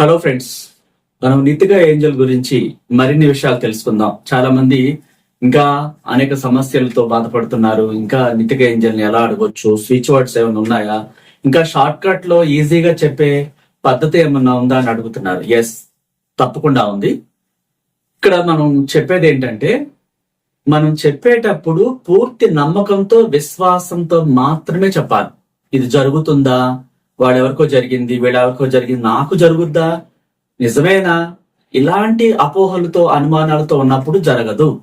Hello friends మనం నితిగా Angel గురించి మరిన్ని విషయాలు తెలుసుకుందాం. చాలా మంది ఇంకా అనేక సమస్యలతో బాధపడుతున్నారు. ఇంకా నితిగా ఏంజల్ని ఎలా అడగొచ్చు? స్విచ్ వర్డ్స్ ఏమైనా ఉన్నాయా? ఇంకా షార్ట్ కట్లో ఈజీగా చెప్పే పద్ధతి ఏమన్నా ఉందా అని అడుగుతున్నారు. ఎస్ తప్పకుండా ఉంది. ఇక్కడ మనం చెప్పేది ఏంటంటే మనం చెప్పేటప్పుడు పూర్తి నమ్మకంతో విశ్వాసంతో మాత్రమే చెప్పాలి. ఇది జరుగుతుందా? వాడెవరికో జరిగింది వీడెవరికో జరిగింది నాకు జరుగుద్దా? నిజమేనా? ఇలాంటి అపోహలతో అనుమానాలతో ఉన్నప్పుడు జరగదు.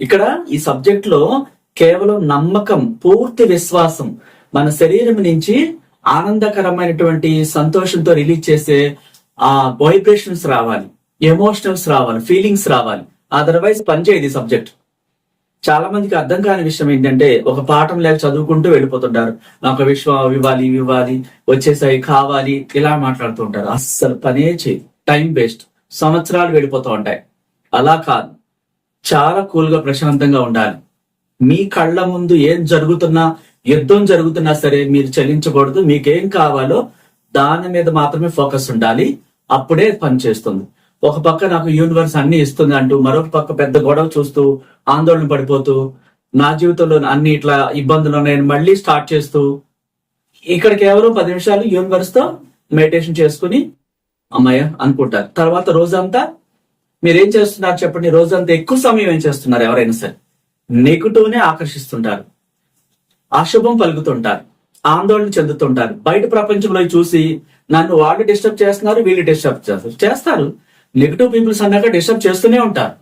ఇక్కడ ఈ సబ్జెక్ట్లో కేవలం నమ్మకం పూర్తి విశ్వాసం మన శరీరం నుంచి ఆనందకరమైనటువంటి సంతోషంతో రిలీజ్ చేసే ఆ వైబ్రేషన్స్ రావాలి ఎమోషనల్స్ రావాలి ఫీలింగ్స్ రావాలి. అదర్వైజ్ పనిచేయదు సబ్జెక్ట్. చాలా మందికి అర్థం కాని విషయం ఏంటంటే ఒక పాఠం లేక చదువుకుంటూ వెళ్ళిపోతుంటారు. నాకు విశ్వం ఇవ్వాలి ఇవి ఇవ్వాలి వచ్చేసాయి కావాలి ఇలా మాట్లాడుతూ ఉంటారు. అస్సలు పనే చేయదు టైం వేస్ట్ సంవత్సరాలు వెళ్ళిపోతూ ఉంటాయి. అలా కాదు. చాలా కూల్గా ప్రశాంతంగా ఉండాలి. మీ కళ్ళ ముందు ఏం జరుగుతున్నా యుద్ధం జరుగుతున్నా సరే మీరు చెల్లించకూడదు. మీకేం కావాలో దాని మీద మాత్రమే ఫోకస్ ఉండాలి. అప్పుడే పని చేస్తుంది. ఒక పక్క నాకు యూనివర్స్ అన్ని ఇస్తుంది అంటూ మరొక పక్క పెద్ద గొడవ చూస్తూ ఆందోళన పడిపోతూ నా జీవితంలో అన్ని ఇట్లా ఇబ్బందులు నేను మళ్ళీ స్టార్ట్ చేస్తూ ఇక్కడ కేవలం పది నిమిషాలు యూనివర్స్తో మెడిటేషన్ చేసుకుని అమ్మాయ అనుకుంటారు. తర్వాత రోజంతా మీరు ఏం చేస్తున్నారు చెప్పండి. రోజంతా ఎక్కువ సమయం ఏం చేస్తున్నారు ఎవరైనా సరే? నెగిటివ్నే ఆకర్షిస్తుంటారు. అశుభం పలుకుతుంటారు. ఆందోళన చెందుతుంటారు. బయట ప్రపంచంలో చూసి నన్ను వాళ్ళు డిస్టర్బ్ చేస్తున్నారు వీళ్ళు డిస్టర్బ్ చేస్తారు. చేస్తారు. నెగిటివ్ పీపుల్స్ అన్నాక డిస్టర్బ్ చేస్తూనే ఉంటారు.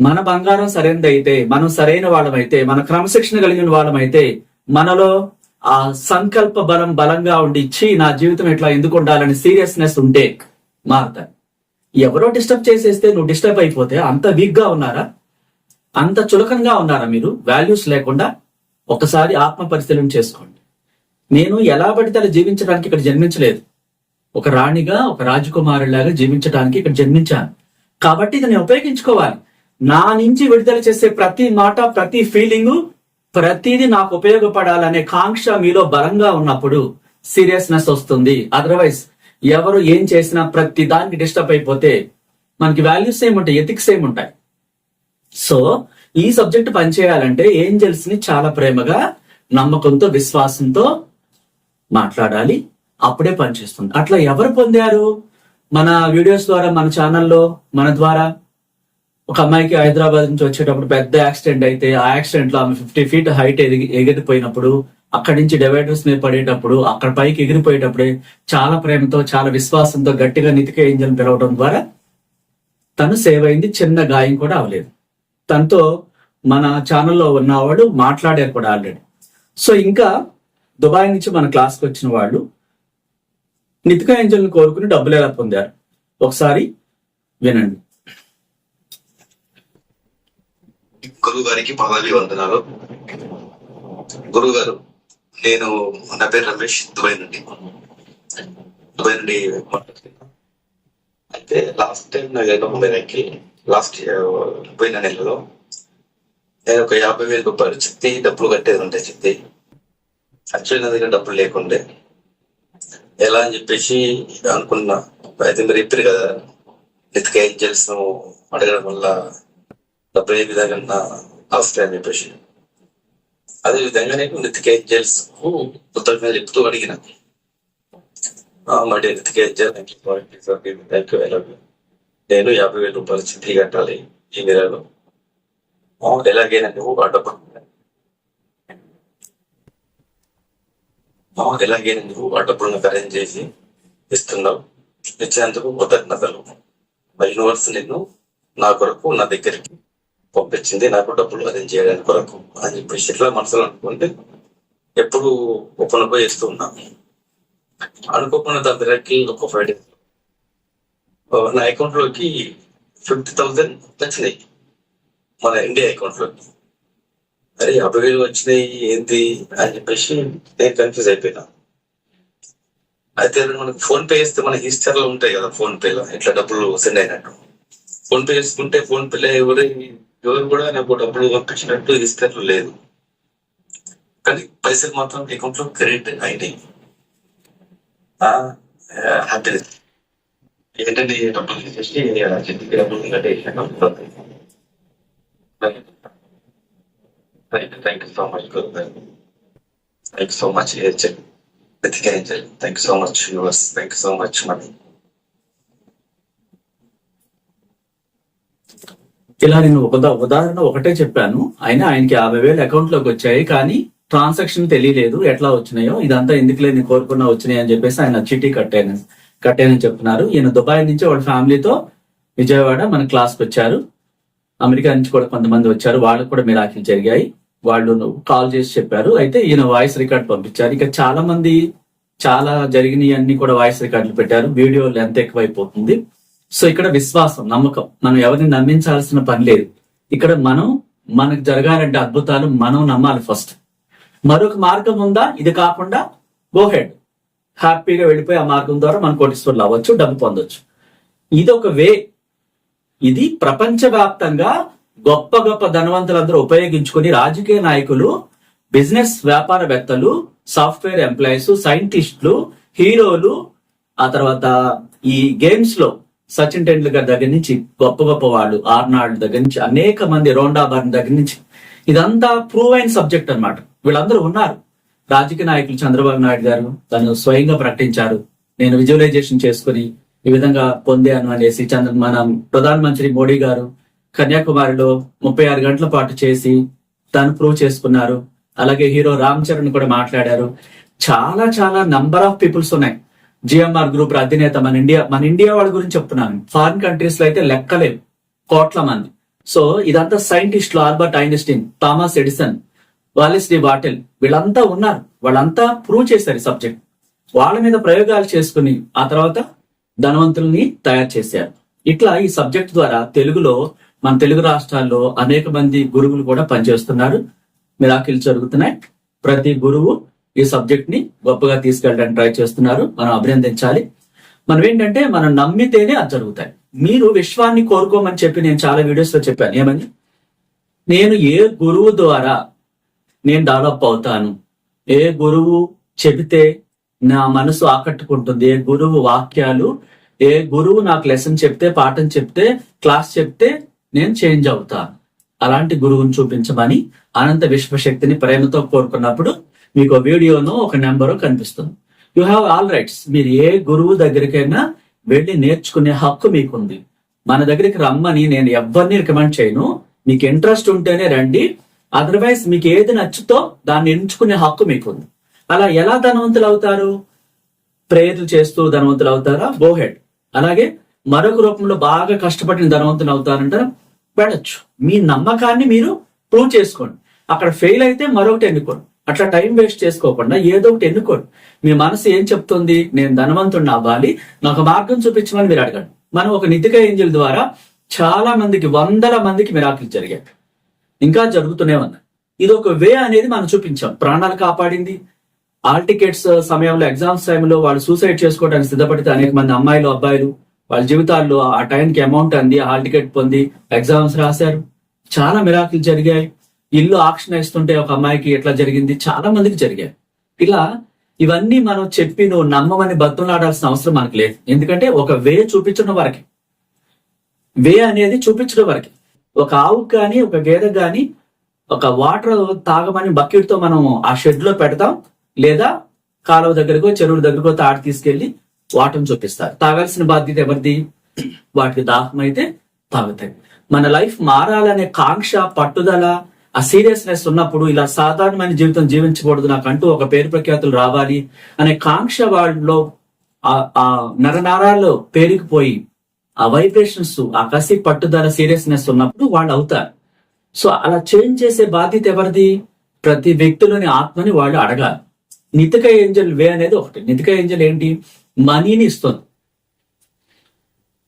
మన బంగారం సరైనది అయితే మనం సరైన వాళ్ళమైతే మన క్రమశిక్షణ కలిగిన వాళ్ళమైతే మనలో ఆ సంకల్ప బలం బలంగా ఉండి ఇచ్చి నా జీవితం ఇట్లా ఎందుకు ఉండాలని సీరియస్నెస్ ఉంటే మారుతాయి ఎవరో డిస్టర్బ్ చేసేస్తే నువ్వు డిస్టర్బ్ అయిపోతే అంత వీక్గా ఉన్నారా? అంత చులకంగా ఉన్నారా మీరు? వాల్యూస్ లేకుండా ఒకసారి ఆత్మ పరిశీలన చేసుకోండి. నేను ఎలా పడితే అలా జీవించడానికి ఇక్కడ జన్మించలేదు. ఒక రాణిగా ఒక రాజకుమారులాగా జీవించడానికి ఇక్కడ జన్మించాను. కాబట్టి ఇది నేను ఉపయోగించుకోవాలి. నా నుంచి విడుదల చేసే ప్రతి మాట ప్రతి ఫీలింగ్ ప్రతిదీ నాకు ఉపయోగపడాలనే కాంక్ష మీలో బలంగా ఉన్నప్పుడు సీరియస్నెస్ వస్తుంది. అదర్వైజ్ ఎవరు ఏం చేసినా ప్రతి దానికి డిస్టర్బ్ అయిపోతే మనకి వాల్యూస్ ఏముంటాయి ఎథిక్స్ ఏముంటాయి సో ఈ సబ్జెక్ట్ పనిచేయాలంటే ఏంజల్స్ని చాలా ప్రేమగా నమ్మకంతో విశ్వాసంతో మాట్లాడాలి. అప్పుడే పనిచేస్తుంది. అట్లా ఎవరు పొందారు? మన వీడియోస్ ద్వారా మన ఛానల్లో మన ద్వారా. ఒక అమ్మాయికి హైదరాబాద్ నుంచి వచ్చేటప్పుడు పెద్ద యాక్సిడెంట్ అయితే ఆ యాక్సిడెంట్లో ఆమె ఫిఫ్టీ ఫీట్ హైట్ ఎదిగి ఎగిరిపోయినప్పుడు అక్కడి నుంచి డివైడర్స్ మీద పడేటప్పుడు అక్కడ పైకి ఎగిరిపోయేటప్పుడే చాలా ప్రేమతో చాలా విశ్వాసంతో గట్టిగా నితిక ఏంజల్ పిలవడం ద్వారా తను సేవ్ అయింది. చిన్న గాయం కూడా అవ్వలేదు. తనతో మన ఛానల్లో ఉన్నవాడు మాట్లాడారు కూడా ఆల్రెడీ. సో ఇంకా దుబాయ్ నుంచి మన క్లాస్కి వచ్చిన వాళ్ళు నితిక ఏంజల్ని కోరుకుని డబ్బులు ఎలా పొందారు? ఒకసారి వినండి. గురువు గారికి పదవి వందనాలు. గురువు గారు నేను నా పేరు రమేష్ దుబాయ్ నుండి. దుబాయ్ నుండి అయితే లాస్ట్ టైం నా గర్భంకి లాస్ట్ పోయిన నెలలో నేను ఒక యాభై వేల రూపాయలు చెప్తే డబ్బులు కట్టేది ఉంటే చెప్తే యాక్చువల్లీ నా దగ్గర డబ్బులు లేకుండే. ఎలా అని చెప్పేసి అనుకున్నా. అయితే మీరు చెప్పారు కదా నెత్తిక ఏంజల్స్ అడగడం వల్ల డబ్బులు ఏ విధంగా అవసరం అని చెప్పేసి. అదే విధంగా నేను నితిక ఏంజల్స్కు కృతజ్ఞత చెప్తూ అడిగిన. ఆ, మరి నెత్తిక ఏంజల్ థ్యాంక్ యూ నేను యాభై వేల రూపాయలు చిట్టి కట్టాలి ఈ నెలలో. ఎలాగైనా నువ్వు ఆ డబ్బు ఆ, నువ్వు ఆ డబ్బులు నాకు అరేంజ్ చేసి ఇస్తున్నావు. ఇచ్చేందుకు కృతజ్ఞతలు. మా యూనివర్స్ నిన్ను నా కొరకు నా దగ్గరికి పంపించింది. నాకు డబ్బులు అరేంజ్ చేయడానికి కొరకు అని చెప్పేసి ఇట్లా మనసులో అనుకుంటే ఎప్పుడు ఒప్పన పోయి ఉన్నాను అనుకోకుండా దాని దగ్గరికి ఒక ఫైవ్ డేస్ నా అకౌంట్లోకి ఫిఫ్టీ థౌసండ్ వచ్చినాయి. మన ఇండియా అకౌంట్లోకి. అరే యాభై వేలు వచ్చినాయి ఏంటి అని చెప్పేసి నేను కన్ఫ్యూజ్ అయిపోయినా. అయితే మనకి ఫోన్ పే చేస్తే మన హిస్టరీలో ఉంటాయి కదా ఫోన్ పేలో ఇట్లా డబ్బులు సెండ్ అయినట్టు. ఫోన్ పే చేసుకుంటే ఫోన్ పేలో ఎవరు ఎవరు కూడా నాకు డబ్బులు పంపించినట్టు హిస్టరీలో లేదు. కానీ పైసలు మాత్రం అకౌంట్లో క్రెడిట్ అయినాయి. హ్యాపీనెస్ ఏంటంటే డబ్బులు తీసేసి ఆ చెట్టుకి డబ్బులు కట్టేసాను thank you so much Guru thank you so much agent వెతికే agent thank you so much universe thank you so much money ఇలా నేను ఒక ఉదాహరణ ఒకటే చెప్పాను. అయినా ఆయనకి యాభై వేలు అకౌంట్లోకి వచ్చాయి కానీ ట్రాన్సాక్షన్ తెలియలేదు. ఎట్లా వచ్చినాయో ఇదంతా ఎందుకులే నేను కోరుకున్నా వచ్చినాయి అని చెప్పేసి ఆయన చిటీ కట్టాను కట్టానని చెప్తున్నారు. ఈయన దుబాయ్ నుంచి వాళ్ళ ఫ్యామిలీతో విజయవాడ మన క్లాస్కి వచ్చారు. అమెరికా నుంచి కూడా కొంతమంది వచ్చారు. వాళ్ళకు కూడా మిరాకిల్ జరిగాయి. వాళ్ళు కాల్ చేసి చెప్పారు. అయితే ఈయన వాయిస్ రికార్డ్ పంపించారు. ఇక చాలా మంది చాలా జరిగినవి అన్ని కూడా వాయిస్ రికార్డులు పెట్టారు. వీడియో లెంత్ ఎక్కువైపోతుంది. సో ఇక్కడ విశ్వాసం నమ్మకం. మనం ఎవరిని నమ్మించాల్సిన పని లేదు. ఇక్కడ మనం మనకు జరగాలంటే అద్భుతాలు మనం నమ్మాలి ఫస్ట్. మరొక మార్గం ఉందా? ఇది కాకుండా గో హెడ్ హ్యాపీగా వెళ్ళిపోయి ఆ మార్గం ద్వారా మనం కోటీశ్వరులు అవ్వచ్చు డబ్బు పొందొచ్చు. ఇది ఒక వే. ఇది ప్రపంచవ్యాప్తంగా గొప్ప గొప్ప ధనవంతులందరూ ఉపయోగించుకొని రాజకీయ నాయకులు బిజినెస్ వ్యాపారవేత్తలు సాఫ్ట్వేర్ ఎంప్లాయీస్ సైంటిస్టులు హీరోలు ఆ తర్వాత ఈ గేమ్స్లో సచిన్ టెండూల్కర్ దగ్గర నుంచి గొప్ప గొప్ప వాళ్ళు ఆర్నాల్డ్ దగ్గర నుంచి అనేక మంది రోండా బార్న్ దగ్గర నుంచి. ఇదంతా ప్రూవ్ అయిన సబ్జెక్ట్ అన్నమాట. వీళ్ళందరూ ఉన్నారు. రాజకీయ నాయకులు చంద్రబాబు నాయుడు గారు తను స్వయంగా ప్రకటించారు. నేను విజువలైజేషన్ చేసుకుని ఈ విధంగా పొందాను అనేసి చంద్ర మన ప్రధానమంత్రి మోడీ గారు కన్యాకుమారిలో ముప్పై ఆరు గంటల పాటు చేసి తను ప్రూవ్ చేసుకున్నారు. అలాగే హీరో రామ్ చరణ్ కూడా మాట్లాడారు. చాలా చాలా నంబర్ ఆఫ్ పీపుల్స్ ఉన్నాయి. జిఎంఆర్ గ్రూప్ అధినేత మన ఇండియా మన ఇండియా వాళ్ళ గురించి చెప్తున్నాను. ఫారిన్ కంట్రీస్లో అయితే లెక్కలేవు కోట్ల మంది. సో ఇదంతా సైంటిస్టులు Albert Einstein Thomas Edison Wallace D bottle వీళ్ళంతా ఉన్నారు. వాళ్ళంతా ప్రూవ్ చేశారు ఈ సబ్జెక్ట్ వాళ్ళ మీద ప్రయోగాలు చేసుకుని ఆ తర్వాత ధనవంతుల్ని తయారు చేశారు. ఇట్లా ఈ సబ్జెక్ట్ ద్వారా తెలుగులో మన తెలుగు రాష్ట్రాల్లో అనేక మంది గురువులు కూడా పనిచేస్తున్నారు. మిరాకిల్ జరుగుతున్నాయి. ప్రతి గురువు ఈ సబ్జెక్ట్ని గొప్పగా తీసుకెళ్ళడానికి ట్రై చేస్తున్నారు. మనం అభినందించాలి. మనం ఏంటంటే మనం నమ్మితేనే అది జరుగుతాయి. మీరు విశ్వాన్ని కోరుకోమని చెప్పి నేను చాలా వీడియోస్లో చెప్పాను. ఏమని నేను ఏ గురువు ద్వారా నేను డెవలప్ అవుతాను? ఏ గురువు చెబితే నా మనసు ఆకట్టుకుంటుంది? ఏ గురువు వాక్యాలు? ఏ గురువు నాకు లెసన్ చెప్తే పాఠం చెప్తే క్లాస్ చెప్తే నేను చేంజ్ అవుతాను. అలాంటి గురువుని చూపించమని అనంత విశ్వశక్తిని ప్రేమతో కోరుకున్నప్పుడు మీకు వీడియోను ఒక నెంబరు కనిపిస్తుంది. యు హ్యావ్ ఆల్ రైట్స్ మీరు ఏ గురువు దగ్గరికైనా వెళ్ళి నేర్చుకునే హక్కు మీకుంది. మన దగ్గరికి రమ్మని నేను ఎవరిని రికమెండ్ చేయను. మీకు ఇంట్రెస్ట్ ఉంటేనే రండి. అదర్వైజ్ మీకు ఏది నచ్చుతో దాన్ని ఎంచుకునే హక్కు మీకుంది. అలా ఎలా ధనవంతులు అవుతారు? ప్రేయర్లు చేస్తూ ధనవంతులు అవుతారా? బోహెడ్ అలాగే మరొక రూపంలో బాగా కష్టపడిన ధనవంతులు అవుతారంటారా? పెడచ్చు మీ నమ్మకాన్ని మీరు ప్రూవ్ చేసుకోండి. అక్కడ ఫెయిల్ అయితే మరొకటి ఎన్నుకోండి అట్లా టైం వేస్ట్ చేసుకోకుండా ఏదో ఒకటి ఎన్నుకోండి మీ మనసు ఏం చెప్తుంది? నేను ధనవంతుడిని అవ్వాలి. నాకు మార్గం చూపించమని మీరు అడగండి. మనం ఒక నిధిక ఏంజల్ ద్వారా చాలా మందికి వందల మందికి మిరాకులు జరిగాయి. ఇంకా జరుగుతూనే ఉన్నాయి ఇది ఒక వే అనేది మనం చూపించాం. ప్రాణాలు కాపాడింది. ఆల్ టికెట్స్ సమయంలో ఎగ్జామ్స్ టైంలో వాళ్ళు సూసైడ్ చేసుకోవడానికి సిద్ధపడితే అనేక మంది అమ్మాయిలు అబ్బాయిలు వాళ్ళ జీవితాల్లో ఆ టైంకి అమౌంట్ అంది హాల్ టికెట్ పొంది ఎగ్జామ్స్ రాశారు. చాలా మిరాకులు జరిగాయి. ఇల్లు ఆక్షన్ ఇస్తుంటే ఒక అమ్మాయికి ఎట్లా జరిగింది? చాలా మందికి జరిగాయి. ఇలా ఇవన్నీ మనం చెప్పి నువ్వు నమ్మమని బతులాడాల్సిన అవసరం మనకు లేదు. ఎందుకంటే ఒక వే చూపించడం వరకే. వే అనేది చూపించడం వరకే. ఒక ఆవుకు కానీ ఒక గేదె కానీ ఒక వాటర్ తాగమని బకెట్తో మనం ఆ షెడ్లో పెడతాం. లేదా కాలువ దగ్గరకో చెరువు దగ్గరకో తాడు తీసుకెళ్ళి వాటం చూపిస్తారు. తాగాల్సిన బాధ్యత ఎవరిది? వాటికి దాహం అయితే తాగుతాయి. మన లైఫ్ మారాలనే కాంక్ష పట్టుదల ఆ సీరియస్నెస్ ఉన్నప్పుడు ఇలా సాధారణమైన జీవితం జీవించకూడదు నాకంటూ ఒక పేరు ప్రఖ్యాతులు రావాలి అనే కాంక్ష వాళ్ళలో ఆ- ఆ పేరుకుపోయి ఆ వైబ్రేషన్స్ ఆ కసి పట్టుదల సీరియస్నెస్ ఉన్నప్పుడు వాళ్ళు అవుతారు. సో అలా చేంజ్ చేసే బాధ్యత ఎవరిది? ప్రతి వ్యక్తిలోని ఆత్మని వాళ్ళు అడగాలి. నితిక ఏంజల్ వే అనేది ఒకటి. నితిక ఏంజల్ ఏంటి? మనీని ఇస్తుంది.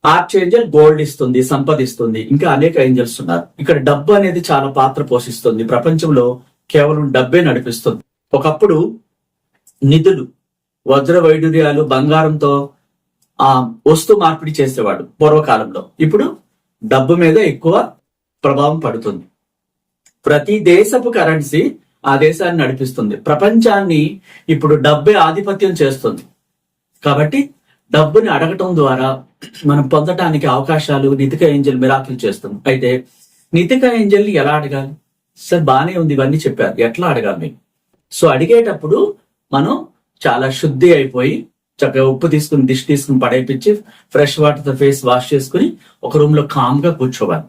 ఆర్చ్ ఏంజల్ గోల్డ్ ఇస్తుంది సంపద ఇస్తుంది. ఇంకా అనేక ఏంజల్స్ ఉన్నారు. ఇక్కడ డబ్బు అనేది చాలా పాత్ర పోషిస్తుంది. ప్రపంచంలో కేవలం డబ్బే నడిపిస్తుంది. ఒకప్పుడు నిధులు వజ్ర వైడూర్యాలు బంగారంతో ఆ వస్తు మార్పిడి చేసేవాడు పూర్వకాలంలో. ఇప్పుడు డబ్బు మీద ఎక్కువ ప్రభావం పడుతుంది. ప్రతి దేశపు కరెన్సీ ఆ దేశాన్ని నడిపిస్తుంది. ప్రపంచాన్ని ఇప్పుడు డబ్బే ఆధిపత్యం చేస్తుంది. కాబట్టి డబ్బుని అడగటం ద్వారా మనం పొందటానికి అవకాశాలు నితిక ఏంజల్ మిరాకిల్ చేస్తాం. అయితే నితిక ఏంజల్ని ఎలా అడగాలి? సార్ బాగానే ఉంది ఇవన్నీ చెప్పారు. ఎట్లా అడగాలి మీకు సో అడిగేటప్పుడు మనం చాలా శుద్ధి అయిపోయి చక్కగా ఉప్పు తీసుకుని దిష్ తీసుకుని పడేపించి ఫ్రెష్ వాటర్తో ఫేస్ వాష్ చేసుకుని ఒక రూమ్లో కామ్గా కూర్చోవాలి.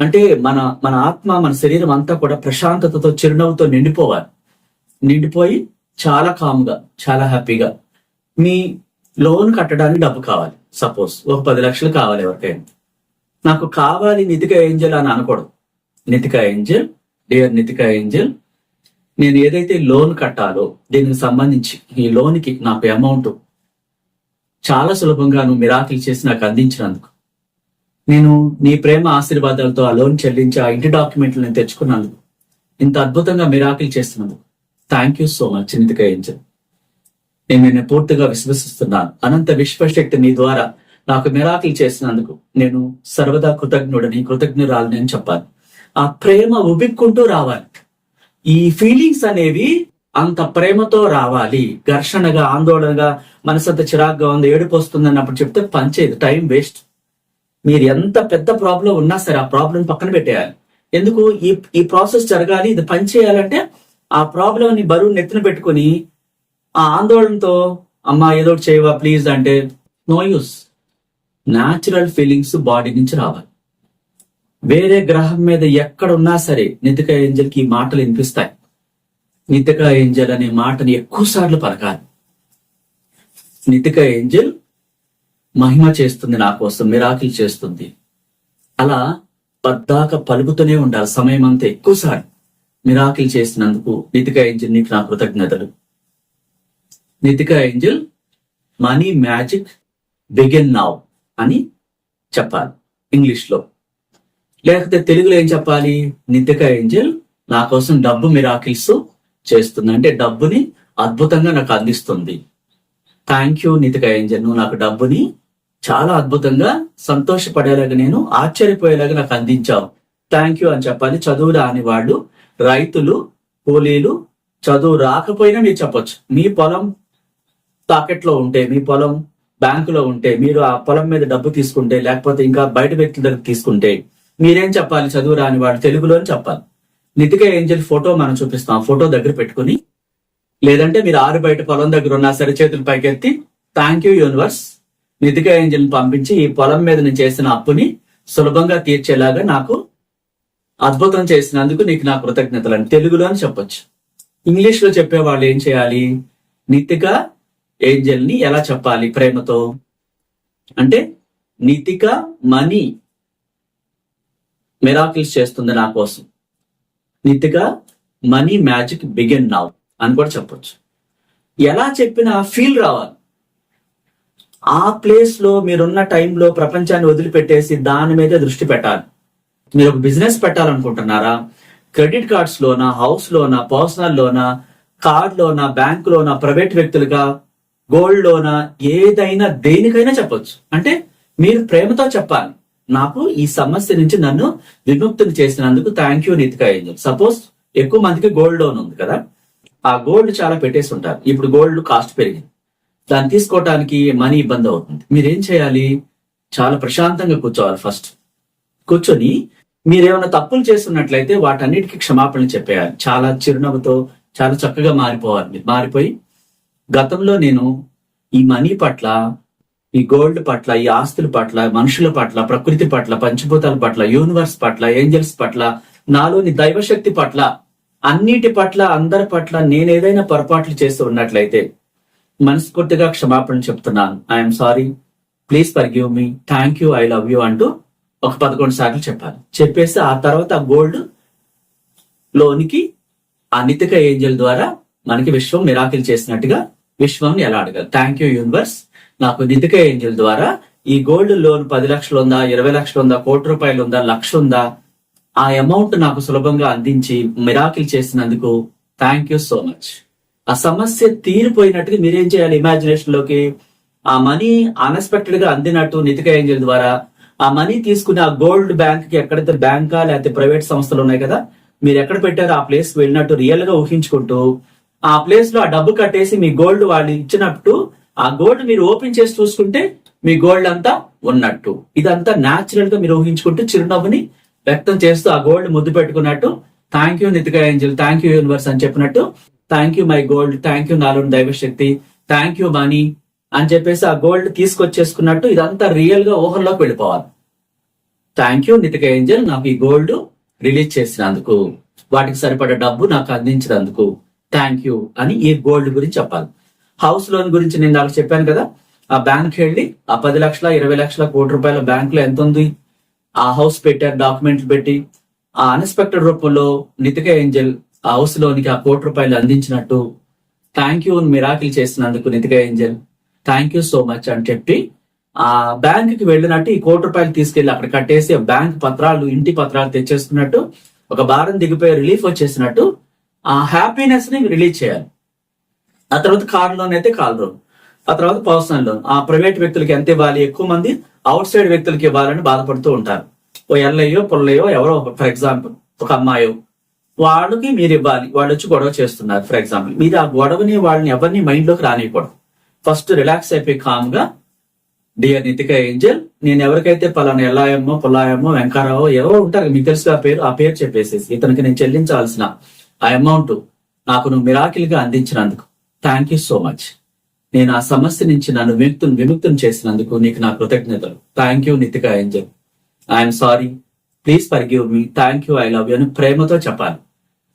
అంటే మన మన ఆత్మ మన శరీరం అంతా కూడా ప్రశాంతతతో చిరునవ్వుతో నిండిపోవాలి. నిండిపోయి చాలా కామ్గా చాలా హ్యాపీగా. మీ లోన్ కట్టడానికి డబ్బు కావాలి. సపోజ్ ఒక పది లక్షలు కావాలి ఎవరికైనా. నాకు కావాలి నితిక ఏంజల్ అని అనకూడదు. Nitika angel dear Nitika angel నేను ఏదైతే లోన్ కట్టాలో దీనికి సంబంధించి ఈ లోన్కి నాకు అమౌంట్ చాలా సులభంగా నువ్వు మిరాకిల్ చేసి నాకు అందించినందుకు. నేను నీ ప్రేమ ఆశీర్వాదాలతో ఆ లోన్ చెల్లించి ఆ ఇంటి డాక్యుమెంట్లు నేను తెచ్చుకున్నందుకు. ఇంత అద్భుతంగా మిరాకిల్ చేస్తున్నందుకు. Thank you so much Nitika angel. నేను నిన్ను పూర్తిగా విశ్వసిస్తున్నాను. అనంత విశ్వశక్తి నీ ద్వారా నాకు మిరాకిల్ చేసినందుకు నేను సర్వదా కృతజ్ఞుడని కృతజ్ఞురాలని అని చెప్పాలి. ఆ ప్రేమ ఉబిక్కుంటూ రావాలి. ఈ ఫీలింగ్స్ అనేవి అంత ప్రేమతో రావాలి. ఘర్షణగా ఆందోళనగా మనసంత చిరాగ్గా ఉంది ఏడుపు వస్తుంది అన్నప్పుడు చెప్తే పంచేది టైం వేస్ట్. మీరు ఎంత పెద్ద ప్రాబ్లం ఉన్నా సరే ఆ ప్రాబ్లం పక్కన పెట్టేయాలి. ఎందుకు? ఈ ఈ ప్రాసెస్ జరగాలి ఇది పని చేయాలంటే ఆ ప్రాబ్లం ని బరువు నెత్తిన పెట్టుకొని ఆ ఆందోళనతో అమ్మ ఏదో చేయవా ప్లీజ్ అంటే no use natural feelings body నుంచి రావాలి. వేరే గ్రహం మీద ఎక్కడ ఉన్నా సరే నితిక ఏంజల్కి ఈ మాటలు వినిపిస్తాయి. నితిక ఏంజల్ అనే మాటని ఎక్కువ సార్లు పలకాలి. నితిక ఏంజల్ మహిమ చేస్తుంది నా కోసం మిరాకిల్ చేస్తుంది. అలా పద్దాక పలుకుతూనే ఉండాలి సమయం అంతా ఎక్కువసారి మిరాకిల్ చేసినందుకు నితిక ఏంజల్ నీకు నా కృతజ్ఞతలు. Nitika angel money magic begin now అని చెప్పాలి ఇంగ్లీష్లో. లేకపోతే తెలుగులో ఏం చెప్పాలి? నితిక ఏంజల్ నా కోసం డబ్బు మిరాకిల్స్ చేస్తుంది. అంటే డబ్బుని అద్భుతంగా నాకు అందిస్తుంది. Thank you Nitika angel. నువ్వు నాకు డబ్బుని చాలా అద్భుతంగా సంతోషపడేలాగా నేను ఆశ్చర్యపోయేలాగా నాకు అందించావు. థ్యాంక్ యూ అని చెప్పాలి. చదువు రాని వాళ్ళు రైతులు కూలీలు చదువు రాకపోయినా మీరు చెప్పొచ్చు. మీ పొలం పాకెట్లో ఉంటే మీ పొలం బ్యాంకులో ఉంటే మీరు ఆ పొలం మీద డబ్బు తీసుకుంటే లేకపోతే ఇంకా బయట వ్యక్తుల దగ్గర తీసుకుంటే మీరేం చెప్పాలి? చదువు రాని వాడు తెలుగులోని చెప్పాలి. నితిక ఏంజల్ ఫోటో మనం చూపిస్తాం. ఆ ఫోటో దగ్గర పెట్టుకుని లేదంటే మీరు ఆరు బయట పొలం దగ్గర ఉన్నా సరే చేతులు పైకెత్తి థ్యాంక్ యూ యూనివర్స్ నితిక ఏంజల్ని పంపించి ఈ పొలం మీద నేను చేసిన అప్పుని సులభంగా తీర్చేలాగా నాకు అద్భుతం చేసినందుకు నీకు నా కృతజ్ఞతలు అని తెలుగులో అని చెప్పొచ్చు. ఇంగ్లీష్లో చెప్పే వాళ్ళు ఏం చేయాలి? నితిక ఏంజల్ని ఎలా చెప్పాలి ప్రేమతో? అంటే నితిక మనీ మెరాకిల్స్ చేస్తుంది నా కోసం. Nitika money magic begin now అని కూడా చెప్పొచ్చు. ఎలా చెప్పినా ఫీల్ రావాలి. ఆ ప్లేస్లో మీరున్న టైంలో ప్రపంచాన్ని వదిలిపెట్టేసి దాని మీదే దృష్టి పెట్టాలి. మీరు ఒక బిజినెస్ పెట్టాలనుకుంటున్నారా? క్రెడిట్ కార్డ్స్ లోనా హౌస్ లోనా పర్సనల్ లోనా కార్డ్ లోనా బ్యాంక్ లోనా ప్రైవేట్ వ్యక్తులుగా గోల్డ్ లోనా ఏదైనా దేనికైనా చెప్పొచ్చు. అంటే మీరు ప్రేమతో చెప్పాలి. నాకు ఈ సమస్య నుంచి నన్ను విముక్తిని చేసినందుకు thank you Nitika angel suppose ఎక్కువ మందికి గోల్డ్ లోన్ ఉంది కదా? ఆ గోల్డ్ చాలా పెట్టేసి ఉంటారు ఇప్పుడు గోల్డ్ కాస్ట్ పెరిగింది. దాన్ని తీసుకోవటానికి మనీ ఇబ్బంది అవుతుంది. మీరేం చేయాలి? చాలా ప్రశాంతంగా కూర్చోవాలి ఫస్ట్ కూర్చొని మీరేమైనా తప్పులు చేస్తున్నట్లయితే వాటన్నిటికీ క్షమాపణలు చెప్పేయాలి. చాలా చిరునవ్వుతో చాలా చక్కగా మారిపోవాలి. మీరు మారిపోయి గతంలో నేను ఈ మనీ పట్ల ఈ గోల్డ్ పట్ల ఈ ఆస్తుల పట్ల మనుషుల పట్ల ప్రకృతి పట్ల పంచభూతాల పట్ల యూనివర్స్ పట్ల ఏంజల్స్ పట్ల నాలోని దైవశక్తి పట్ల అన్నిటి పట్ల అందరి పట్ల నేను ఏదైనా పొరపాట్లు చేస్తూ ఉన్నట్లయితే మనస్ఫూర్తిగా క్షమాపణ చెప్తున్నాను. I'm sorry please forgive me thank you I love you అంటూ ఒక పదకొండు సార్లు చెప్పాలి చెప్పేసి ఆ తర్వాత ఆ గోల్డ్ లోనికి ఆ నితిక ఏంజల్ ద్వారా మనకి విశ్వం మిరాకిల్ చేసినట్టుగా విశ్వం ఎలా అడగాలి? థ్యాంక్ యూ యూనివర్స్ నాకు నిధిక ఏంజల్ ద్వారా ఈ గోల్డ్ లోన్ పది లక్షలు ఉందా ఇరవై లక్షలు ఉందా కోటి రూపాయలు ఉందా లక్ష ఉందా ఆ అమౌంట్ నాకు సులభంగా అందించి మిరాకిల్ చేసినందుకు థ్యాంక్ యూ సో మచ్ ఆ సమస్య తీరిపోయినట్టుగా మీరేం చేయాలి? ఇమాజినేషన్లోకి ఆ మనీ అన్ఎక్స్పెక్టెడ్గా అందినట్టు నితిక ఏంజల్ ద్వారా ఆ మనీ తీసుకుని ఆ గోల్డ్ బ్యాంక్కి ఎక్కడైతే బ్యాంకా లేకపోతే ప్రైవేట్ సంస్థలు ఉన్నాయి కదా మీరు ఎక్కడ పెట్టారో ఆ ప్లేస్ వెళ్ళినట్టు రియల్గా ఊహించుకుంటూ ఆ ప్లేస్లో ఆ డబ్బు కట్టేసి మీ గోల్డ్ వాళ్ళు ఇచ్చినట్టు ఆ గోల్డ్ మీరు ఓపెన్ చేసి చూసుకుంటే మీ గోల్డ్ అంతా ఉన్నట్టు. ఇదంతా న్యాచురల్గా మీరు ఊహించుకుంటూ చిరునవ్వుని వ్యక్తం చేస్తూ ఆ గోల్డ్ ముద్దు పెట్టుకున్నట్టు. Thank you Nitika angel thank you universe అని చెప్పినట్టు. Thank you my gold thank you నాలుగు దైవశక్తి థ్యాంక్ యూ మనీ అని చెప్పేసి ఆ గోల్డ్ తీసుకొచ్చేసుకున్నట్టు ఇదంతా రియల్గా ఊహల్లోకి వెళ్ళిపోవాలి. థ్యాంక్ యూ నితిక ఏంజల్ నాకు ఈ గోల్డ్ రిలీజ్ చేసినందుకు వాటికి సరిపడ డబ్బు నాకు అందించినందుకు. థ్యాంక్ యూ అని ఈ గోల్డ్ గురించి చెప్పాలి. హౌస్ లోన్ గురించి నేను నాకు చెప్పాను కదా ఆ బ్యాంక్ వెళ్ళి ఆ పది లక్షల ఇరవై లక్షల కోటి రూపాయల బ్యాంక్లో ఎంత ఉంది? ఆ హౌస్ పెట్టారు డాక్యుమెంట్లు పెట్టి. ఆ అన్ఎక్స్పెక్టెడ్ రూపంలో నితిక ఏంజల్ ఆ హౌస్ లోనికి ఆ కోటి రూపాయలు అందించినట్టు థ్యాంక్ యూ మిరాకిల్ చేసినందుకు Nitika angel. Thank you so much అని చెప్పి ఆ బ్యాంక్కి వెళ్ళినట్టు ఈ కోటి రూపాయలు తీసుకెళ్ళి అక్కడ కట్టేసి ఆ బ్యాంక్ పత్రాలు ఇంటి పత్రాలు తెచ్చేసుకున్నట్టు ఒక భారం దిగిపోయి రిలీఫ్ వచ్చేసినట్టు ఆ హ్యాపీనెస్ని రిలీజ్ చేయాలి. ఆ తర్వాత కార్ లోన్ అయితే కార్ లోన్ ఆ తర్వాత పర్సనల్ లోన్ ఆ ప్రైవేట్ వ్యక్తులకి ఎంత ఇవ్వాలి? ఎక్కువ మంది అవుట్ సైడ్ వ్యక్తులకి ఇవ్వాలని బాధపడుతూ ఉంటారు. ఓ ఎల్లయ్యో పుల్లయ్యో ఎవరో ఫర్ ఎగ్జాంపుల్ ఒక అమ్మాయో. వాళ్ళకి మీరు ఇవ్వాలి. వాళ్ళు వచ్చి గొడవ చేస్తున్నారు ఫర్ ఎగ్జాంపుల్ మీరు ఆ గొడవని వాళ్ళని ఎవరిని మైండ్లోకి రానివ్వకూడదు ఫస్ట్ రిలాక్స్ అయిపోయి కామ్గా డియర్ నితిక ఏంజల్ నేను ఎవరికైతే పలానా ఎల్లాయమ్మో పుల్లాయమ్మో వెంకారావో ఎవరో ఉంటారు మీకు తెలుసు ఆ పేరు ఆ పేరు చెప్పేసేసి ఇతనికి నేను చెల్లించాల్సిన ఆ అమౌంట్ నాకు నువ్వు మిరాకిల్గా అందించినందుకు థ్యాంక్ యూ సో మచ్. నేను ఆ సమస్య నుంచి నన్ను విముక్తుని విముక్తం చేసినందుకు నీకు నా కృతజ్ఞతలు. Thank you Nitika angel. I'm sorry please forgive me thank you I love you అని ప్రేమతో చెప్పాలి.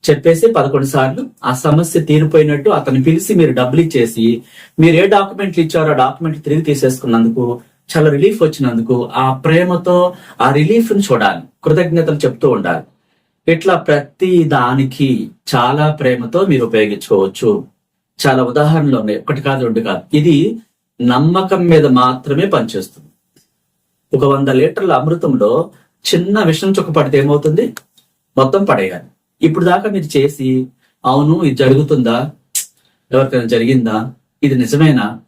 చెప్పేసి పదకొండు సార్లు ఆ సమస్య తీరిపోయినట్టు అతను పిలిచి మీరు డబ్బులు ఇచ్చేసి మీరు ఏ డాక్యుమెంట్లు ఇచ్చారో ఆ డాక్యుమెంట్ తిరిగి తీసేసుకున్నందుకు చాలా రిలీఫ్ వచ్చినందుకు ఆ ప్రేమతో ఆ రిలీఫ్ని చూడాలి. కృతజ్ఞతలు చెప్తూ ఉండాలి. ఇట్లా ప్రతి దానికి చాలా ప్రేమతో మీరు ఉపయోగించుకోవచ్చు. చాలా ఉదాహరణలు ఉన్నాయి ఒకటి కాదు రెండు కాదు. ఇది నమ్మకం మీద మాత్రమే పనిచేస్తుంది. ఒక వంద లీటర్ల అమృతంలో చిన్న విషం చుక్క పడితే ఏమవుతుంది? మొత్తం పడేయాలి. ఇప్పుడు దాకా మీరు చేసి అవును ఇది జరుగుతుందా? ఎవరికైనా జరిగిందా? ఇది నిజమేనా?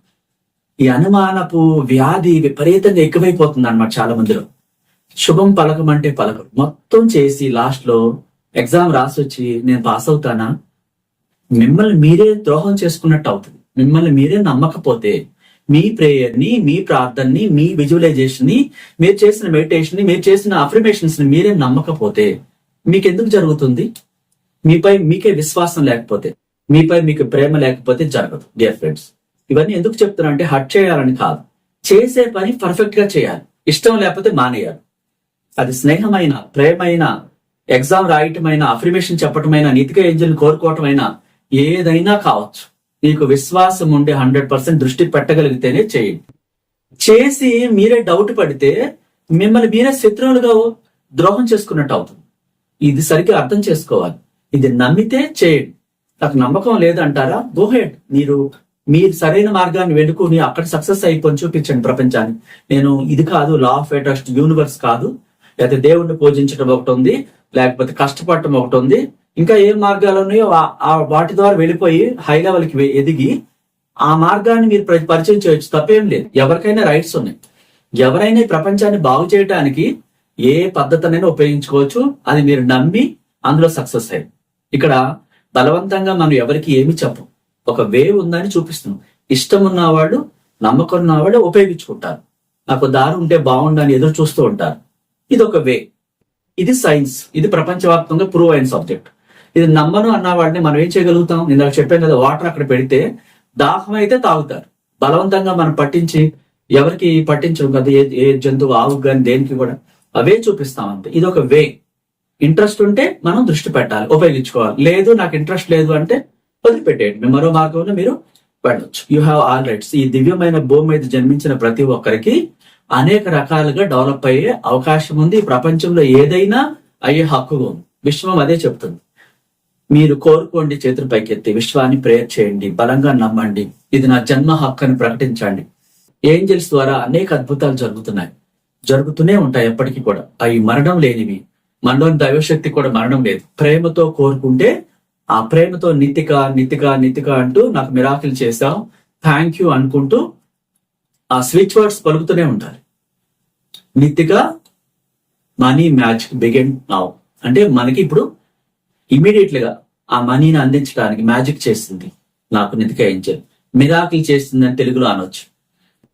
ఈ అనుమానపు వ్యాధి విపరీతంగా ఎక్కువైపోతుంది అనమాట చాలా మందిలో శుభం పలకమంటే పలకరు మొత్తం చేసి లాస్ట్లో ఎగ్జామ్ రాసి వచ్చి నేను పాస్ అవుతానా? మిమ్మల్ని మీరే ద్రోహం చేసుకున్నట్టు అవుతుంది. మిమ్మల్ని మీరే నమ్మకపోతే మీ ప్రేయర్ని మీ ప్రార్థనని మీ విజువలైజేషన్ని మీరు చేసిన మెడిటేషన్ని మీరు చేసిన అఫర్మేషన్స్ని మీరే నమ్మకపోతే మీకెందుకు జరుగుతుంది? మీపై మీకే విశ్వాసం లేకపోతే మీపై మీకు ప్రేమ లేకపోతే జరగదు డియర్ ఫ్రెండ్స్ ఇవన్నీ ఎందుకు చెప్తున్నా అంటే హట్ చేయాలని కాదు. చేసే పని పర్ఫెక్ట్గా చేయాలి. ఇష్టం లేకపోతే మానేయాలి. అది స్నేహమైన ప్రేమైన ఎగ్జామ్ రాయటమైన అఫర్మేషన్ చెప్పటమైన నీతిగా ఏంజల్ కోరుకోవటమైనా ఏదైనా కావచ్చు. నీకు విశ్వాసం ఉండే హండ్రెడ్ పర్సెంట్ దృష్టి పెట్టగలిగితేనే చేయండి. చేసి మీరే డౌట్ పడితే మిమ్మల్ని మీరే శత్రువులుగా ద్రోహం చేసుకున్నట్టు అవుతుంది. ఇది సరిగ్గా అర్థం చేసుకోవాలి. ఇది నమ్మితే చేయండి. నాకు నమ్మకం లేదంటారా? గోహెడ్ మీరు మీరు సరైన మార్గాన్ని వెనుకుని అక్కడ సక్సెస్ అయిపోయి చూపించండి ప్రపంచాన్ని. నేను ఇది కాదు లా ఆఫ్ అట్రాక్షన్ యూనివర్స్ కాదు. లేకపోతే దేవుణ్ణి పూజించడం ఒకటి ఉంది లేకపోతే కష్టపడటం ఒకటి ఉంది. ఇంకా ఏ మార్గాలు ఉన్నాయో ఆ- వాటి ద్వారా వెళ్ళిపోయి హై లెవెల్కి ఎదిగి ఆ మార్గాన్ని మీరు పరిచయం చేయొచ్చు. తప్పేం లేదు. ఎవరికైనా రైట్స్ ఉన్నాయి. ఎవరైనా ఈ ప్రపంచాన్ని బాగు చేయడానికి ఏ పద్ధతినైనా ఉపయోగించుకోవచ్చు. అది మీరు నమ్మి అందులో సక్సెస్ అయ్యారు. ఇక్కడ బలవంతంగా మనం ఎవరికి ఏమి చెప్పం. ఒక వే ఉందని చూపిస్తున్నాం. ఇష్టం ఉన్నవాళ్ళు నమ్మకం ఉన్నవాళ్ళు ఉపయోగించుకుంటారు. నాకు దారి ఉంటే బాగుండని ఎదురు చూస్తూ ఉంటారు. ఇది ఒక వే. ఇది సైన్స్. ఇది ప్రపంచవ్యాప్తంగా ప్రూవ్ అయిన సబ్జెక్ట్. ఇది నమ్మను అన్న వాడిని మనం ఏం చేయగలుగుతాం? నేను నాకు చెప్పాను కదా వాటర్ అక్కడ పెడితే దాహం అయితే తాగుతారు. బలవంతంగా మనం పట్టించి ఎవరికి పట్టించడం కదా ఏ ఏ జంతువు ఆవు కానీ దేనికి కూడా. అవే చూపిస్తాం అంతే. ఇది ఒక వే. ఇంట్రెస్ట్ ఉంటే మనం దృష్టి పెట్టాలి ఉపయోగించుకోవాలి. లేదు నాకు ఇంట్రెస్ట్ లేదు అంటే వదిలిపెట్టేయండి. మరో మార్గంలో మీరు వెళ్ళొచ్చు. యూ హ్యావ్ ఆల్ రైట్స్ ఈ దివ్యమైన భూమి మీద జన్మించిన ప్రతి ఒక్కరికి అనేక రకాలుగా డెవలప్ అయ్యే అవకాశం ఉంది. ఈ ప్రపంచంలో ఏదైనా అయ్యే హక్కు ఉంది. విశ్వం అదే చెప్తుంది మీరు కోరుకోండి చేతులు పైకెత్తి విశ్వాన్ని ప్రేయర్ చేయండి బలంగా నమ్మండి. ఇది నా జన్మ హక్కు అని ప్రకటించండి. ఏంజల్స్ ద్వారా అనేక అద్భుతాలు జరుగుతున్నాయి. జరుగుతూనే ఉంటాయి ఎప్పటికీ కూడా. అవి మరణం లేనివి. మనలోని దైవశక్తి కూడా మరణం లేదు. ప్రేమతో కోరుకుంటే ఆ ప్రేమతో నితిక నితిక నితిక అంటూ నాకు మిరాకిల్ చేశావు. థ్యాంక్ యూ అనుకుంటూ ఆ స్విచ్ వర్డ్స్ పలుకుతూనే ఉండాలి. నిత్తిగా మనీ మ్యాజిక్ బిగెన్ నౌ. అంటే మనకి ఇప్పుడు ఇమీడియట్గా ఆ మనీని అందించడానికి మ్యాజిక్ చేసింది నాకు నితిక ఏంజల్ మిరాకిల్ చేస్తుందని తెలుగులో అనొచ్చు.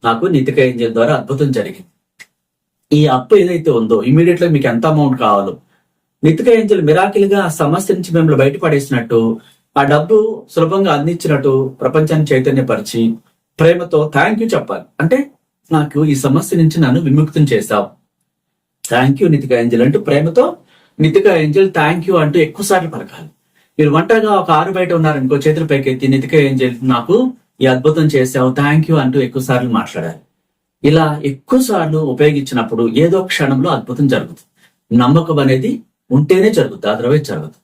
నాకు నితిక ఏంజల్ ద్వారా అద్భుతం జరిగింది. ఈ అప్పు ఏదైతే ఉందో ఇమీడియట్గా మీకు ఎంత అమౌంట్ కావాలో. నితిక ఏంజల్ మిరాకిల్గా ఆ సమస్య నుంచి మిమ్మల్ని బయటపడేసినట్టు ఆ డబ్బు సులభంగా అందించినట్టు ప్రపంచాన్ని చైతన్యపరిచి ప్రేమతో థ్యాంక్ యూ చెప్పాలి. అంటే నాకు ఈ సమస్య నుంచి నన్ను విముక్తం చేశావు. థ్యాంక్ యూ నితిక ఏంజల్ అంటూ ప్రేమతో నితిక ఏంజల్ థ్యాంక్ యూ అంటూ ఎక్కువ సార్లు పలకాలి. మీరు ఒంటరిగా ఒక ఆరు బయట ఉన్నారనుకో చేతులు పైకెత్తి నితిక ఏంజల్ నాకు ఈ అద్భుతం చేశావు థ్యాంక్ యూ అంటూ ఎక్కువ సార్లు మాట్లాడాలి. ఇలా ఎక్కువ సార్లు ఉపయోగించినప్పుడు ఏదో క్షణంలో అద్భుతం జరుగుతుంది. నమ్మకం అనేది ఉంటేనే జరుగుతుంది అదర్వైజ్ జరగదు.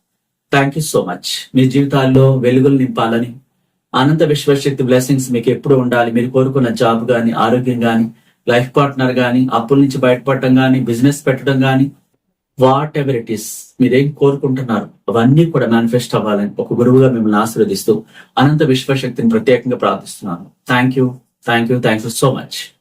థ్యాంక్ యూ సో మచ్ మీ జీవితాల్లో వెలుగులు నింపాలని అనంత విశ్వశక్తి బ్లెస్సింగ్స్ మీకు ఎప్పుడు ఉండాలి. మీరు కోరుకున్న జాబ్ కానీ ఆరోగ్యం కానీ లైఫ్ పార్ట్నర్ కానీ అప్పుల నుంచి బయటపడటం కానీ బిజినెస్ పెట్టడం కానీ వాట్ ఎవర్ ఇట్ ఈస్. మీరేం కోరుకుంటున్నారు? అవన్నీ కూడా మేనిఫెస్ట్ అవ్వాలని ఒక గురువుగా మిమ్మల్ని ఆశీర్వదిస్తూ అనంత విశ్వశక్తిని ప్రత్యేకంగా ప్రార్థిస్తున్నాను. Thank you thank you thank you so much.